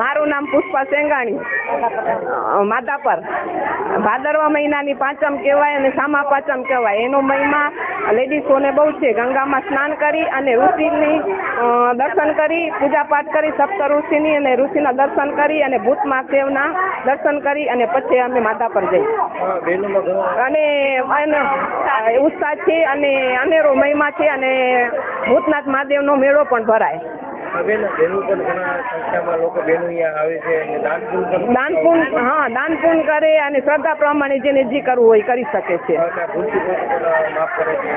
મારું નામ પુષ્પા સેંગાણી. માધાપર. ભાદરવા મહિનાની પાંચમ કહેવાય અને સામા પાંચમ કહેવાય. એનો મહિમા લેડીઝોને બહુ છે. ગંગામાં સ્નાન કરી અને ઋષિની દર્શન કરી પૂજા પાઠ કરી, સપ્ત ઋષિની અને ઋષિના દર્શન કરી અને ભૂત મહાદેવના દર્શન કરી અને પછી અમે માધાપર જઈએ અને એનો ઉત્સાહ છે અને અનેરો મહિમા છે અને ભૂતનાથ મહાદેવનો મેળો પણ ભરાય. બેન બહેનો પણ ઘણા સંખ્યામાં લોકો બહેનો અહીંયા આવે છે અને દાન પૂન પણ દાન પૂન હા દાન પૂન કરે અને શ્રદ્ધા પ્રમાણે જેને જે કરવું હોય એ કરી શકે છે.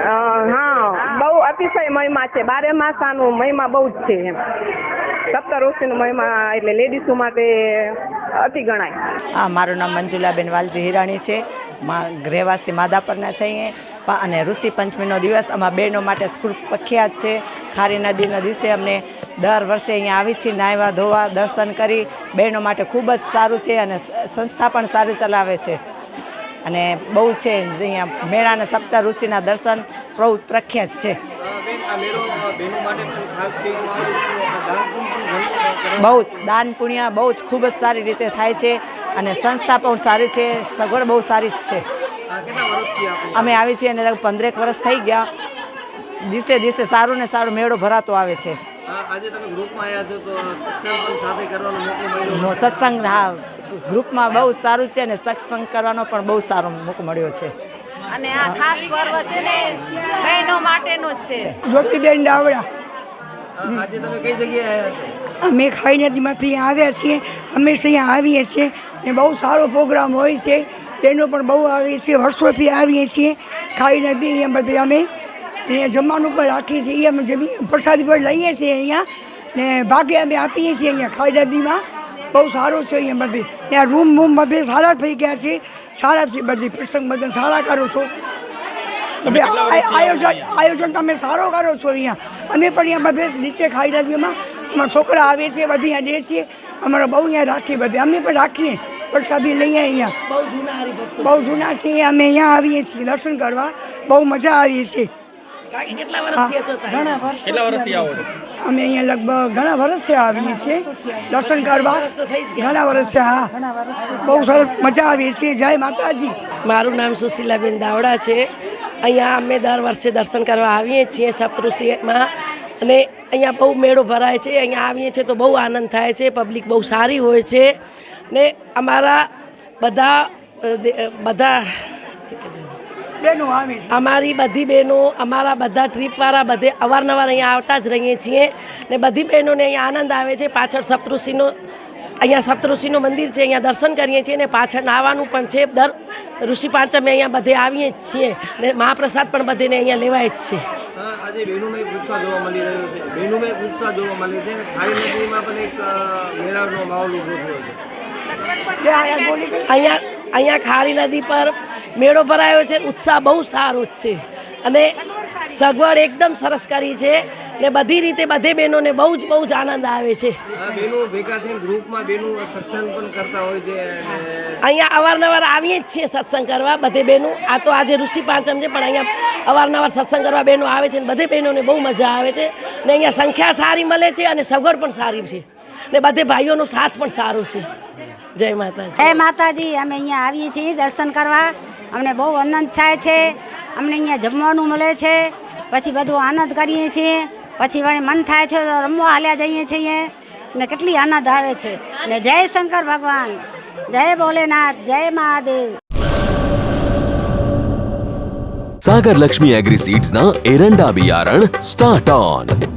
હા બહુ અતિશય મહિમા છે. બારે માસાનું મહિમા બહુ જ છે એમ. ઋષિનું મહિમા એટલે લેડીઝો માટે અતિ ગણાય. હા મારું નામ મંજુલાબેન વાલજી હિરાણી છે. રહેવાસી માધાપરના છે અહીંયા અને ઋષિ પંચમીનો દિવસ. અમારા બહેનો માટે સ્કૂલ પ્રખ્યાત છે. ખારી નદીના દિવસે અમને દર વર્ષે અહીંયા આવી છીએ, નાહવા, ધોવા, દર્શન કરી. બહેનો માટે ખૂબ જ સારું છે અને સંસ્થા પણ સારી ચલાવે છે. અને બહુ છે અહીંયા મેળાને સપ્તાહ ઋષિના દર્શન બહુ પ્રખ્યાત છે. બહુ જ દાન પુણ્ય બહુ જ ખૂબ જ સારી રીતે થાય છે. અને સંસ્થા પણ સારી છે સગવડ બહુ સારી જ છે. અમે આવી છીએ અને લગભગ પંદરેક વર્ષ થઈ ગયા. દિવસે દિવસે સારું ને સારું મેળો ભરાતો આવે છે. સત્સંગ હા ગ્રુપમાં બહુ સારું છે અને સત્સંગ કરવાનો પણ બહુ સારો મોકો મળ્યો છે. અને આ ખાસ પર્વ છે ને બહેનો માટેનો જ છે. જ્યોતિબેન ડાવડા. અમે ખાઈ નદીમાંથી આવ્યા છીએ. હંમેશા અહીંયા આવીએ છીએ ને બહુ સારો પ્રોગ્રામ હોય છે. તેનો પણ બહુ આવીએ છીએ વર્ષોથી આવીએ છીએ. ખાઈ નદી અહીંયા બધે અમે. અહીંયા જમવાનું પણ રાખીએ છીએ. અમે જમી, પ્રસાદી પણ લઈએ છીએ અહીંયા. ને ભાગે અમે આપીએ છીએ અહીંયા ખાઈ નદીમાં. બહુ સારું છે અહીંયા બધે. ત્યાં રૂમ બૂમ બધે સારા થઈ ગયા છે. સારા છે બધી. પ્રસંગ બધા સારા કરો છો. તમે ભાઈ આયોજન આયોજન તમે સારો કરો છો અહીંયા. અમે પણ અહીંયા બધે નીચે ખાઈ રાજ્યમાં અમારા છોકરા આવે છે બધી અહીંયા દે છીએ અમારા બહુ અહીંયા રાખીએ બધે. અમે પણ રાખીએ પ્રસાદી લઈએ અહીંયા. બહુ જૂના બહુ જૂના છીએ અમે અહીંયા આવીએ છીએ દર્શન કરવા. બહુ મજા આવીએ છીએ. કેટલા વર્ષથી આવો છો? અમે અહીંયા લગભગ ઘણા વર્ષથી આવીએ છીએ. દર્શન કરવા. ઘણા વર્ષથી હા. બહુ સરસ મજા આવીએ છીએ. જય માતાજી. મારું નામ સુશીલાબેન દાવડા છે. અહીંયા અમે દર વર્ષે દર્શન કરવા આવીએ છીએ સપ્તઋષિમાં. અને અહીંયા બહુ મેળો ભરાય છે અહીંયા આવીએ છીએ તો બહુ આનંદ થાય છે પબ્લિક બહુ સારી હોય છે. ને અમારા બધા બધા બેનો અમારી બધી બહેનો અમારા બધા ટ્રીપવાળા બધે અવારનવાર અહીંયા આવતા જ રહીએ છીએ. ને બધી બહેનોને અહીંયા આનંદ આવે છે પાછળ સપ્તઋષિનો અહીંયા સપ્તઋષિનું મંદિર છે અહીંયા દર્શન કરીએ છીએ ને પાછળ નાહવાનું પણ છે દર ઋષિ પાંચમે અહીંયા બધે આવીએ જ છીએ ને મહાપ્રસાદ પણ બધેને અહીંયા લેવાય જ છે. આજે બહેનોમાં એક જોવા મળી રહ્યો છે. બહેનોમાં એક જોવા મળે છે ખારી નદીમાં પણ એક મેળાનો માહોલ ઊભો થયો છે. અહીંયા અહીંયા ખારી નદી પર મેળો ભરાયો છે ઉત્સાહ બહુ સારો જ છે. અને સગવડ એકદમ સરસ કરી છે. ને બધી રીતે બધે બહેનોને બહુ જ બહુ જ આનંદ આવે છે. આ બહેનો ભેગા થઈને ગ્રુપમાં બહેનો સત્સંગ પણ કરતા હોય છે અને અહીંયા અવારનવાર આવીએ જ છીએ સત્સંગ કરવા બધે બહેનો. આ તો આજે ઋષિ પાંચમ છે પણ અહીંયા અવારનવાર સત્સંગ કરવા બહેનો આવે છે ને બધે બહેનોને બહુ મજા આવે છે. ને અહીંયા સંખ્યા સારી મળે છે અને સગવડ પણ સારી છે. ને બધે ભાઈઓનો સાથ પણ સારો છે. જય માતાજી. જય માતાજી. અમે અહીંયા આવીએ છીએ દર્શન કરવા. અમને બહુ આનંદ થાય છે. અમને અહીંયા જમવાનું મળે છે, પછી બધું આનંદ કરીએ છીએ, પછી વળી મન થાય છે તો રમવા હાલ્યા જઈએ છીએ ને કેટલી આનંદ આવે છે. ને જય શંકર ભગવાન, જય ભોલેનાથ, જય મહાદેવ. સાગર લક્ષ્મી એગ્રી સીડ્સના એરંડા બિયારણ સ્ટાર્ટ ઓન